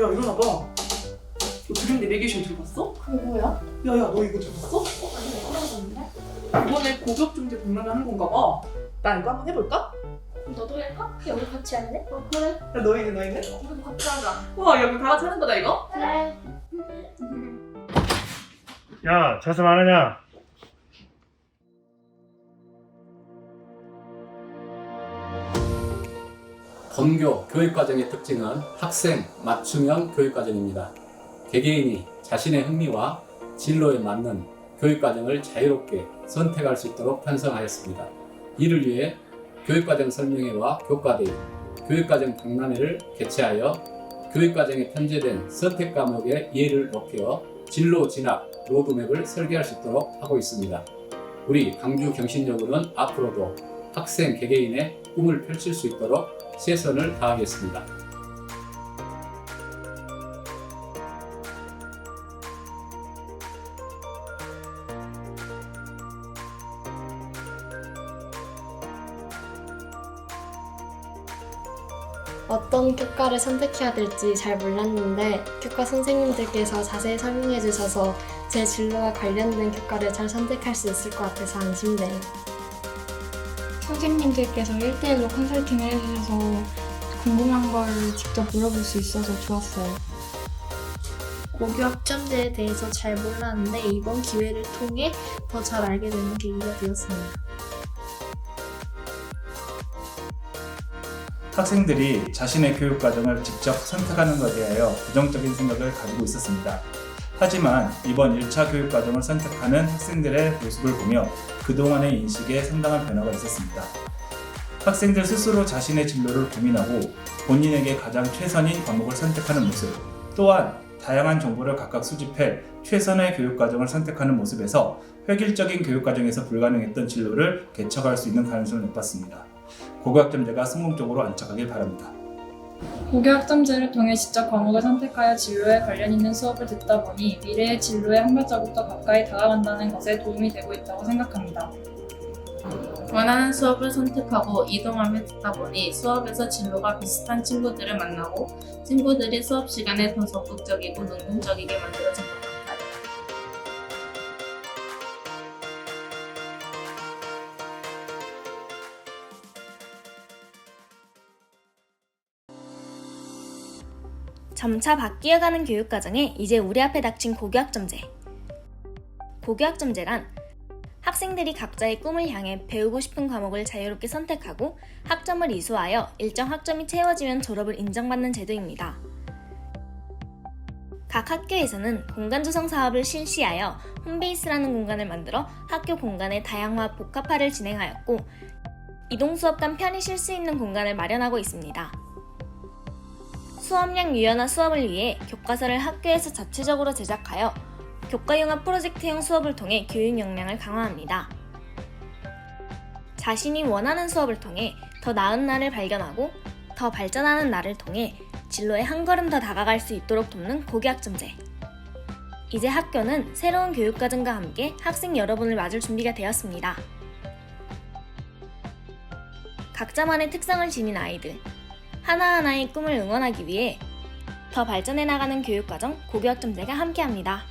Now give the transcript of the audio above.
야야 일어나봐. 너 드림 내비게이션 들어봤어? 그게 뭐야? 야야 너 이거 들어봤어? 아니 못 들어봤는데? 이번에 고급 중재 박람회 하는 건가 봐. 나 이거 한번 해볼까? 너도 할까? 여기 같이 할래? 어 그래 야 너희는 너희는? 우리도 같이 하자 와 여기 다 같이 하는 거다 이거? 그래 야, 자습 안 하냐? 본교 교육과정의 특징은 학생 맞춤형 교육과정입니다. 개개인이 자신의 흥미와 진로에 맞는 교육과정을 자유롭게 선택할 수 있도록 편성하였습니다. 이를 위해 교육과정 설명회와 교과대회, 교육과정 박람회를 개최하여 교육과정에 편제된 선택 과목의 이해를 높여 진로 진학 로드맵을 설계할 수 있도록 하고 있습니다. 우리 강주 경신여고는 앞으로도 학생 개개인의 꿈을 펼칠 수 있도록 최선을 다하겠습니다. 어떤 교과를 선택해야 될지 잘 몰랐는데 교과 선생님들께서 자세히 설명해 주셔서 제 진로와 관련된 교과를 잘 선택할 수 있을 것 같아서 안심돼요. 선생님들께서 1대1로 컨설팅을 해주셔서 궁금한 걸 직접 물어볼 수 있어서 좋았어요. 고교 학점제에 대해서 잘 몰랐는데 이번 기회를 통해 더 잘 알게 되는 계기가 되었습니다. 학생들이 자신의 교육 과정을 직접 선택하는 것에 대하여 부정적인 생각을 가지고 있었습니다. 하지만 이번 1차 교육 과정을 선택하는 학생들의 모습을 보며 그동안의 인식에 상당한 변화가 있었습니다. 학생들 스스로 자신의 진로를 고민하고 본인에게 가장 최선인 과목을 선택하는 모습, 또한 다양한 정보를 각각 수집해 최선의 교육 과정을 선택하는 모습에서 획일적인 교육 과정에서 불가능했던 진로를 개척할 수 있는 가능성을 높았습니다. 고교학점제가 성공적으로 안착하길 바랍니다. 고교학점제를 통해 직접 과목을 선택하여 진로에 관련 있는 수업을 듣다 보니 미래의 진로에 한 발자국 더 가까이 다가간다는 것에 도움이 되고 있다고 생각합니다. 원하는 수업을 선택하고 이동하며 듣다 보니 수업에서 진로가 비슷한 친구들을 만나고 친구들이 수업 시간에 더 적극적이고 능동적이게 만들어진 것 점차 바뀌어가는 교육과정에 이제 우리 앞에 닥친 고교학점제. 고교학점제란 학생들이 각자의 꿈을 향해 배우고 싶은 과목을 자유롭게 선택하고 학점을 이수하여 일정 학점이 채워지면 졸업을 인정받는 제도입니다. 각 학교에서는 공간 조성 사업을 실시하여 홈베이스라는 공간을 만들어 학교 공간의 다양화 복합화를 진행하였고 이동 수업 간 편히 쉴 수 있는 공간을 마련하고 있습니다. 수업량 유연화 수업을 위해 교과서를 학교에서 자체적으로 제작하여 교과융합 프로젝트형 수업을 통해 교육 역량을 강화합니다. 자신이 원하는 수업을 통해 더 나은 나를 발견하고 더 발전하는 나를 통해 진로에 한 걸음 더 다가갈 수 있도록 돕는 고교학점제. 이제 학교는 새로운 교육과정과 함께 학생 여러분을 맞을 준비가 되었습니다. 각자만의 특성을 지닌 아이들, 하나하나의 꿈을 응원하기 위해 더 발전해 나가는 교육과정 고교학점제가 함께합니다.